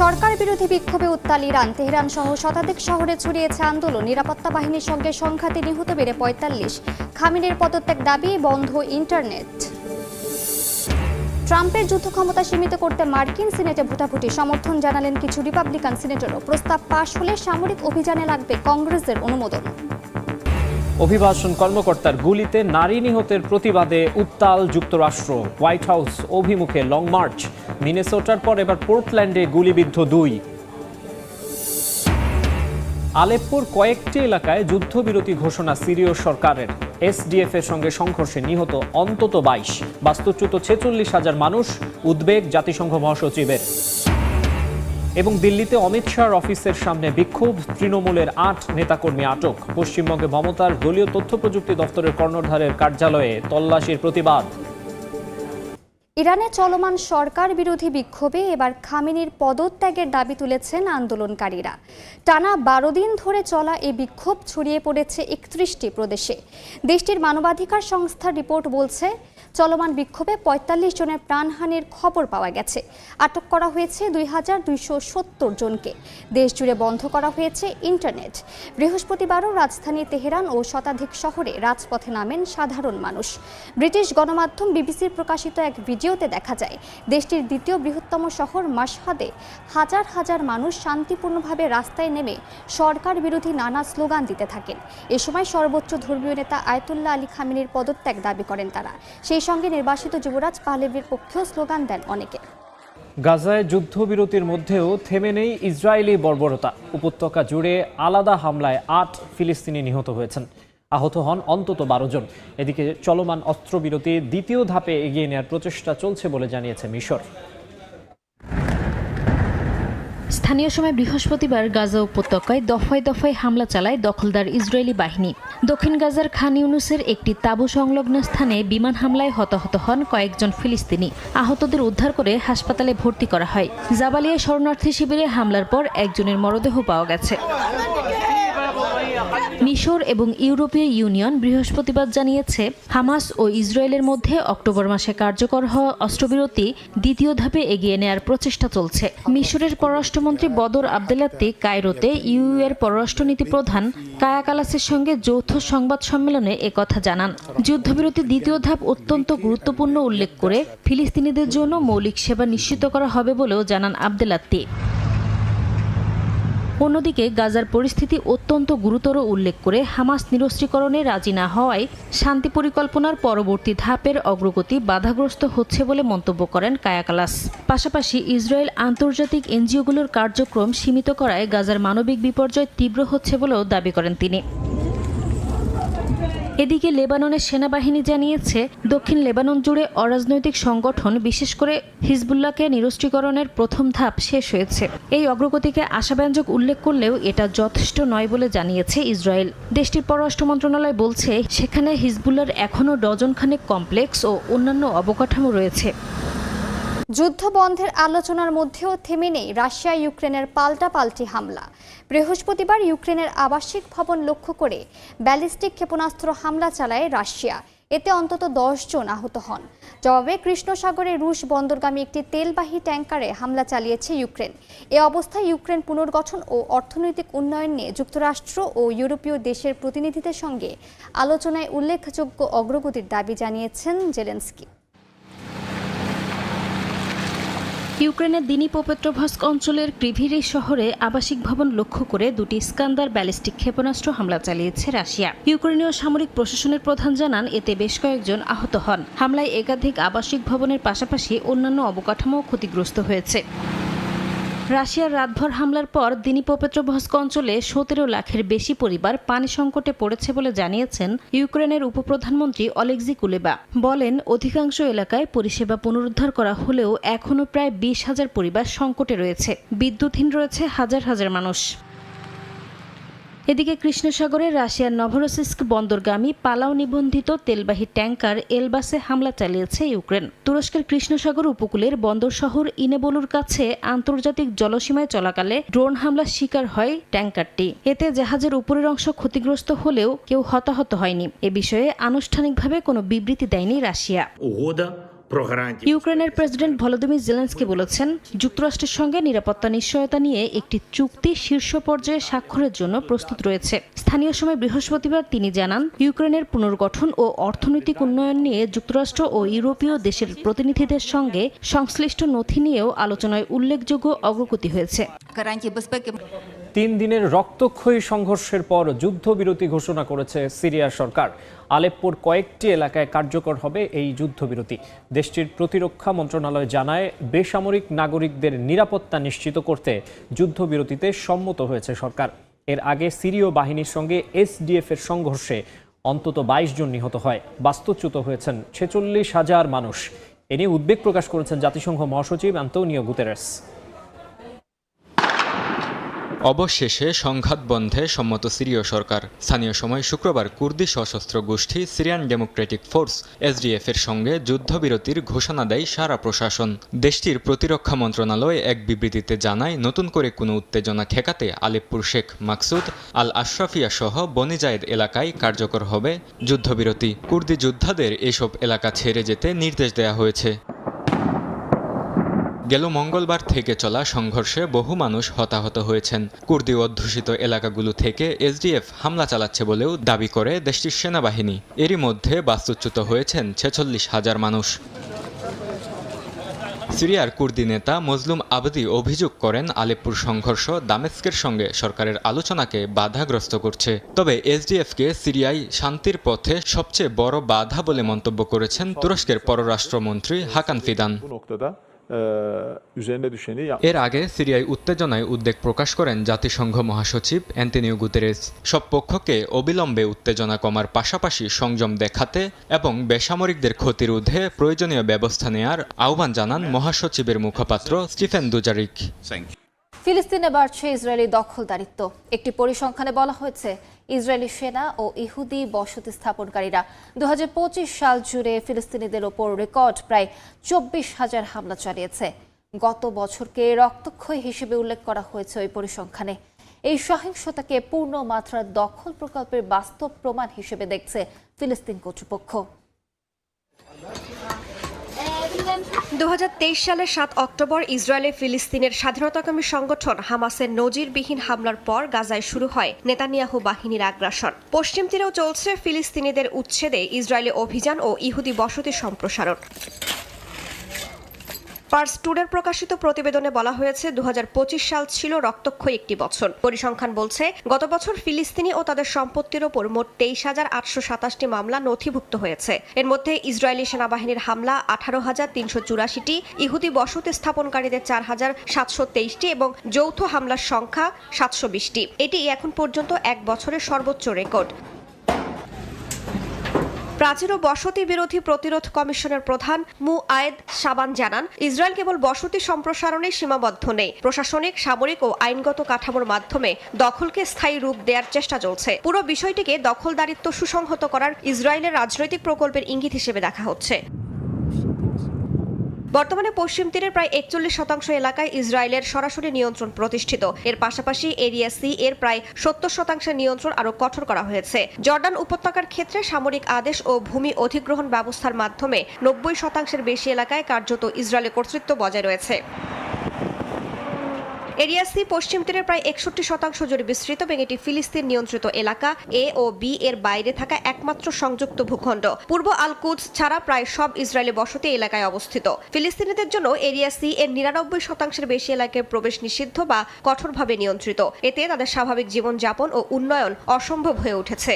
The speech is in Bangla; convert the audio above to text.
সরকার বিরোধী বিক্ষোভে উত্তাল ইরান তেহরান সহ শতাধিক শহরে ছড়িয়েছে আন্দোলন। নিরাপত্তা বাহিনীর সঙ্গে সংঘাতে নিহত বেড়ে পঁয়তাল্লিশ। খামিনের পদত্যাগ দাবি, বন্ধ ইন্টারনেট। ট্রাম্পের যুদ্ধ ক্ষমতা সীমিত করতে মার্কিন সিনেটে ভোটাভুটি। সমর্থন জানালেন কিছু রিপাবলিকান সিনেটরও। প্রস্তাব পাশ হলে সামরিক অভিযানে লাগবে কংগ্রেসের অনুমোদন। অভিবাসন কর্মকর্তার গুলিতে নারী নিহতের প্রতিবাদে উত্তাল যুক্তরাষ্ট্র। হোয়াইট হাউস অভিমুখে লং মার্চ। মিনেসোটার পর এবার পোর্টল্যান্ডে গুলিবিদ্ধ দুই। আলেপ্পোর কয়েকটি এলাকায় যুদ্ধবিরতি ঘোষণা সিরীয় সরকারের। এসডিএফ এর সঙ্গে সংঘর্ষে নিহত অন্তত বাইশ। বাস্তুচ্যুত ছেচল্লিশ হাজার মানুষ, উদ্বেগ জাতিসংঘ মহাসচিবের। এবং দিল্লিতে অমিত শাহর অফিসের সামনে বিক্ষোভ, তৃণমূলের আট নেতাকর্মী আটক। পশ্চিমবঙ্গে মমতার দলীয় তথ্য প্রযুক্তি দপ্তরের কর্ণধারের কার্যালয়ে তল্লাশির প্রতিবাদ। ইরানে চলমান সরকার বিরোধী বিক্ষোভে এবার খামিনির পদত্যাগের দাবি তুলেছেন আন্দোলনকারীরা। টানা বারো দিন ধরে চলা এই বিক্ষোভ ছড়িয়ে পড়েছে একত্রিশটি প্রদেশে। দেশটির মানবাধিকার সংস্থার রিপোর্ট বলছে, চলমান বিক্ষোভে পঁয়তাল্লিশ জনের প্রাণহানির খবর পাওয়া গেছে। আটক করা হয়েছে দুই হাজার দুইশো সত্তর জনকে। দেশ জুড়ে বন্ধ করা হয়েছে ইন্টারনেট। বৃহস্পতিবারও রাজধানী তেহরান ও শতাধিক শহরে রাজপথে নামেন সাধারণ মানুষ। ব্রিটিশ গণমাধ্যম বিবিসির প্রকাশিত এক ভিডিওতে দেখা যায়। দেশটির দ্বিতীয় বৃহত্তম শহর মাসহাদে হাজার হাজার মানুষ শান্তিপূর্ণভাবে রাস্তায় নেমে সরকার বিরোধী নানা স্লোগান দিতে থাকেন। এ সময় সর্বোচ্চ ধর্মীয় নেতা আয়তুল্লাহ আলী খামিনের পদত্যাগ দাবি করেন তারা। সেই সঙ্গে নির্বাসিত যুবরাজ পাহলেভির পক্ষেও স্লোগান দেন অনেকে। গাজায় যুদ্ধবিরতির মধ্যেও থেমে নেই ইসরায়েলি বর্বরতা। উপত্যকা জুড়ে আলাদা হামলায় আট ফিলিস্তিনি নিহত হয়েছেন। আহত হন অন্তত বারো জন। এদিকে চলমান অস্ত্রবিরতি দ্বিতীয় ধাপে এগিয়ে নেওয়ার প্রচেষ্টা চলছে বলে জানিয়েছে মিশর। স্থানীয় সময় বৃহস্পতিবার গাজা উপত্যকায় দফায় দফায় হামলা চালায় দখলদার ইসরায়েলি বাহিনী। দক্ষিণ গাজার খান ইউনুসের একটি তাঁবু সংলগ্ন স্থানে বিমান হামলায় হতাহত হন কয়েকজন ফিলিস্তিনি। আহতদের উদ্ধার করে হাসপাতালে ভর্তি করা হয়। জাবালিয়া শরণার্থী শিবিরে হামলার পর একজনের মরদেহ পাওয়া গেছে। মিশর এবং ইউরোপীয় ইউনিয়ন বৃহস্পতিবার জানিয়েছে, হামাস ও ইসরায়েলের মধ্যে অক্টোবর মাসে কার্যকর হওয়া অস্ত্রবিরতি দ্বিতীয় ধাপে এগিয়ে নেয়ার প্রচেষ্টা চলছে। মিশরের পররাষ্ট্রমন্ত্রী বদর আবদেলাত্তি কায়রোতে ইউ এর পররাষ্ট্রনীতি প্রধান কায়া কালাসের সঙ্গে যৌথ সংবাদ সম্মেলনে একথা জানান। যুদ্ধবিরতি দ্বিতীয় ধাপ অত্যন্ত গুরুত্বপূর্ণ উল্লেখ করে ফিলিস্তিনিদের জন্য মৌলিক সেবা নিশ্চিত করা হবে বলেও জানান আবদেলাত্তি অন্যদিকে গাজার পরিস্থিতি অত্যন্ত গুরুতর উল্লেখ করে হামাস নিরস্ত্রীকরণে রাজি না হওয়ায় শান্তি পরিকল্পনার পরবর্তী ধাপের অগ্রগতি বাধাগ্রস্ত হচ্ছে বলে মন্তব্য করেন কায়াকালাস। পাশাপাশি ইসরায়েল আন্তর্জাতিক এনজিওগুলোর কার্যক্রম সীমিত করায় গাজার মানবিক বিপর্যয় তীব্র হচ্ছে বলেও দাবি করেন তিনি। এদিকে লেবাননের সেনাবাহিনী জানিয়েছে, দক্ষিণ লেবানন জুড়ে অরাজনৈতিক সংগঠন, বিশেষ করে হিজবুল্লাহকে নিরস্ত্রীকরণের প্রথম ধাপ শেষ হয়েছে। এই অগ্রগতিকে আশাব্যঞ্জক উল্লেখ করলেও এটা যথেষ্ট নয় বলে জানিয়েছে ইসরায়েল। দেশটির পররাষ্ট্র মন্ত্রণালয় বলছে, সেখানে হিজবুল্লার এখনও ডজনখানেক কমপ্লেক্স ও অন্যান্য অবকাঠামো রয়েছে। যুদ্ধ বন্ধের আলোচনার মধ্যেও থেমে নেই রাশিয়া ইউক্রেনের পাল্টাপাল্টি হামলা। বৃহস্পতিবার ইউক্রেনের আবাসিক ভবন লক্ষ্য করে ব্যালিস্টিক ক্ষেপণাস্ত্র হামলা চালায় রাশিয়া। এতে অন্তত দশ জন আহত হন। জবাবে কৃষ্ণ সাগরে রুশ বন্দরগামী একটি তেলবাহী ট্যাঙ্কারে হামলা চালিয়েছে ইউক্রেন। এ অবস্থায় ইউক্রেন পুনর্গঠন ও অর্থনৈতিক উন্নয়ন নিয়ে যুক্তরাষ্ট্র ও ইউরোপীয় দেশের প্রতিনিধিদের সঙ্গে আলোচনায় উল্লেখযোগ্য অগ্রগতির দাবি জানিয়েছেন জেলেন্সকি। ইউক্রেনের দিনী পোপেত্রভস্ক অঞ্চলের ক্রিভিরি শহরে আবাসিক ভবন লক্ষ্য করে দুটি স্কান্দার ব্যালিস্টিক ক্ষেপণাস্ত্র হামলা চালিয়েছে রাশিয়া। ইউক্রেনীয় সামরিক প্রশাসনের প্রধান জানান, এতে বেশ কয়েকজন আহত হন। হামলায় একাধিক আবাসিক ভবনের পাশাপাশি অন্যান্য অবকাঠামো ক্ষতিগ্রস্ত হয়েছে। রাশিয়ার রাতভর হামলার পর দিনীপোপেত্রভস্ক অঞ্চলে সতেরো লাখের বেশি পরিবার পানি সংকটে পড়েছে বলে জানিয়েছেন ইউক্রেনের উপপ্রধানমন্ত্রী অলেকজি কুলেবা। বলেন, অধিকাংশ এলাকায় পরিষেবা পুনরুদ্ধার করা হলেও এখনও প্রায় বিশ হাজার পরিবার সংকটে রয়েছে। বিদ্যুৎহীন রয়েছে হাজার হাজার মানুষ। এদিকে কৃষ্ণসাগরের রাশিয়ার নভরোসিস্ক বন্দরগামী পালাও নিবন্ধিত তেলবাহী ট্যাঙ্কার এলবাসে হামলা চালিয়েছে ইউক্রেন। তুরস্কের কৃষ্ণসাগর উপকূলের বন্দর শহর ইনেবোলুর কাছে আন্তর্জাতিক জলসীমায় চলাকালে ড্রোন হামলার শিকার হয় ট্যাঙ্কারটি। এতে জাহাজের উপরের অংশ ক্ষতিগ্রস্ত হলেও কেউ হতাহত হয়নি। এ বিষয়ে আনুষ্ঠানিকভাবে কোনো বিবৃতি দেয়নি রাশিয়া। ইউক্রেনের প্রেসিডেন্ট ভলোদিমির জেলেন্সকি বলেছেন যুক্তরাষ্ট্রের সঙ্গে নিরাপত্তা নিশ্চয়তা নিয়ে একটি চুক্তি শীর্ষ পর্যায়ে স্বাক্ষরের জন্য প্রস্তুত রয়েছে। স্থানীয় সময় বৃহস্পতিবার তিনি জানান ইউক্রেনের পুনর্গঠন ও অর্থনৈতিক উন্নয়ন নিয়ে যুক্তরাষ্ট্র ও ইউরোপীয় দেশের প্রতিনিধিদের সঙ্গে সংশ্লিষ্ট নথি নিয়েও আলোচনায় উল্লেখযোগ্য অগ্রগতি হয়েছে। তিন দিনের রক্তক্ষয়ী সংঘর্ষের পর যুদ্ধবিরতি ঘোষণা করেছে সিরিয়ার সরকার। আলেপ্পোর কয়েকটি এলাকায় কার্যকর হবে এই যুদ্ধবিরতি। দেশটির প্রতিরক্ষা মন্ত্রণালয় জানায়, বেসামরিক নাগরিকদের নিরাপত্তা নিশ্চিত করতে যুদ্ধবিরতিতে সম্মত হয়েছে সরকার। এর আগে সিরীয় বাহিনীর সঙ্গে এসডিএফ এর সংঘর্ষে অন্তত বাইশ জন নিহত হয়। বাস্তুচ্যুত হয়েছেন ছেচল্লিশ হাজার মানুষ। এ নিয়ে উদ্বেগ প্রকাশ করেছেন জাতিসংঘ মহাসচিব আন্তোনিও গুতেরেস। অবশেষে সংঘাত বন্ধে সম্মত সিরীয় সরকার। স্থানীয় সময় শুক্রবার কুর্দি সশস্ত্র গোষ্ঠী সিরিয়ান ডেমোক্রেটিক ফোর্স, এসডিএফ এর সঙ্গে যুদ্ধবিরতির ঘোষণা দেয় সারা প্রশাসন। দেশটির প্রতিরক্ষা মন্ত্রণালয় এক বিবৃতিতে জানায়, নতুন করে কোনো উত্তেজনা ঠেকাতে আলিপুর শেখ মাকসুদ আল আশরাফিয়া সহ বনিজায়েদ এলাকায় কার্যকর হবে যুদ্ধবিরতি। কুর্দি যোদ্ধাদের এসব এলাকা ছেড়ে যেতে নির্দেশ দেয়া হয়েছে। গেল মঙ্গলবার থেকে চলা সংঘর্ষে বহু মানুষ হতাহত হয়েছেন। কুর্দি অধ্যুষিত এলাকাগুলো থেকে এসডিএফ হামলা চালাচ্ছে বলেও দাবি করে দেশটির সেনাবাহিনী। এরই মধ্যে বাস্তুচ্যুত হয়েছেন ছেচল্লিশ হাজার মানুষ। সিরিয়ার কুর্দি নেতা মজলুম আবদি অভিযোগ করেন আলেপুর সংঘর্ষ দামেস্কের সঙ্গে সরকারের আলোচনাকে বাধাগ্রস্ত করছে। তবে এসডিএফকে সিরিয়ায় শান্তির পথে সবচেয়ে বড় বাধা বলে মন্তব্য করেছেন তুরস্কের পররাষ্ট্রমন্ত্রী হাকান ফিদান। এর আগে সিরিয়ায় উত্তেজনায় উদ্বেগ প্রকাশ করেন জাতিসংঘ মহাসচিব অ্যান্টনিও গুতেরেস। সব পক্ষকে অবিলম্বে উত্তেজনা কমার পাশাপাশি সংযম দেখাতে এবং বেসামরিকদের ক্ষতি রোধে প্রয়োজনীয় ব্যবস্থা নেয়ার আহ্বান জানান মহাসচিবের মুখপাত্র স্টিফেন দুজারিক। ফিলিস্তিনে বাড়ছে ইসরায়েলি দখলদারিত্ব। একটি পরিসংখ্যানে বলা হয়েছে ইসরায়েলি সেনা ও ইহুদি বসতি স্থাপনকারীরা দু হাজার পঁচিশ সাল জুড়ে ফিলিস্তিনিদের ওপর রেকর্ড প্রায় চব্বিশ হাজার হামলা চালিয়েছে। গত বছরকে রক্তক্ষয় হিসেবে উল্লেখ করা হয়েছে ওই পরিসংখ্যানে। এই সহিংসতাকে পূর্ণ মাত্রার দখল প্রকল্পের বাস্তব প্রমাণ হিসেবে দেখছে ফিলিস্তিন কর্তৃপক্ষ। দু হাজার তেইশ সালের সাত অক্টোবর ইসরায়েলে ফিলিস্তিনের স্বাধীনতাকামী সংগঠন হামাসের নজিরবিহীন হামলার পর গাজায় শুরু হয় নেতানিয়াহু বাহিনীর আগ্রাসন। পশ্চিম তীরেও চলছে ফিলিস্তিনিদের উচ্ছেদে ইসরায়েলি অভিযান ও ইহুদি বসতি সম্প্রসারণ। পার্স টুডের প্রকাশিত প্রতিবেদনে বলা হয়েছে, দুহাজার পঁচিশ সাল ছিল রক্তক্ষয়ী একটি বছর। পরিসংখ্যান বলছে, গত বছর ফিলিস্তিনি ও তাদের সম্পত্তির ওপর মোট তেইশ হাজার আটশো সাতাশটি মামলা নথিভুক্ত হয়েছে। এর মধ্যে ইসরায়েলি সেনাবাহিনীর হামলা আঠারো হাজার তিনশো চুরাশিটি, ইহুদি বসতি স্থাপনকারীদের চার হাজার সাতশো তেইশটি এবং যৌথ হামলার সংখ্যা সাতশো বিশটি। এটি এখন পর্যন্ত এক বছরের সর্বোচ্চ রেকর্ড। প্রাচীর ও বসতি বিরোধী প্রতিরোধ কমিশনের প্রধান মু আয়েদ সাবান জানান, ইসরায়েল কেবল বসতি সম্প্রসারণে সীমাবদ্ধ নেই। প্রশাসনিক, সামরিক ও আইনগত কাঠামোর মাধ্যমে দখলকে স্থায়ী রূপ দেওয়ার চেষ্টা চলছে। পুরো বিষয়টিকে দখলদারিত্ব সুসংহত করার ইসরায়েলের রাজনৈতিক প্রকল্পের ইঙ্গিত হিসেবে দেখা হচ্ছে। বর্তমানে পশ্চিম তীরের প্রায় একচল্লিশ শতাংশ এলাকায় ইসরায়েলের সরাসরি নিয়ন্ত্রণ প্রতিষ্ঠিত। এর পাশাপাশি এরিয়া সি এর প্রায় সত্তর শতাংশের নিয়ন্ত্রণ আরও কঠোর করা হয়েছে। জর্ডান উপত্যকার ক্ষেত্রে সামরিক আদেশ ও ভূমি অধিগ্রহণ ব্যবস্থার মাধ্যমে নব্বই শতাংশের বেশি এলাকায় কার্যত ইসরায়েলের কর্তৃত্ব বজায় রয়েছে। এরিয়া সি পশ্চিম তীরের প্রায় একষট্টি শতাংশ জুড়ে বিস্তৃত এবং এটি ফিলিস্তিন নিয়ন্ত্রিত এলাকা, এ ও বি এর বাইরে থাকা একমাত্র সংযুক্ত ভূখণ্ড। পূর্ব আলকুদস ছাড়া প্রায় সব ইসরায়েলি বসতি এলাকায় অবস্থিত। ফিলিস্তিনিদের জন্য এরিয়া সি এর নিরানব্বই শতাংশের বেশি এলাকায় প্রবেশ নিষিদ্ধ বা কঠোরভাবে নিয়ন্ত্রিত। এতে তাদের স্বাভাবিক জীবনযাপন ও উন্নয়ন অসম্ভব হয়ে উঠেছে।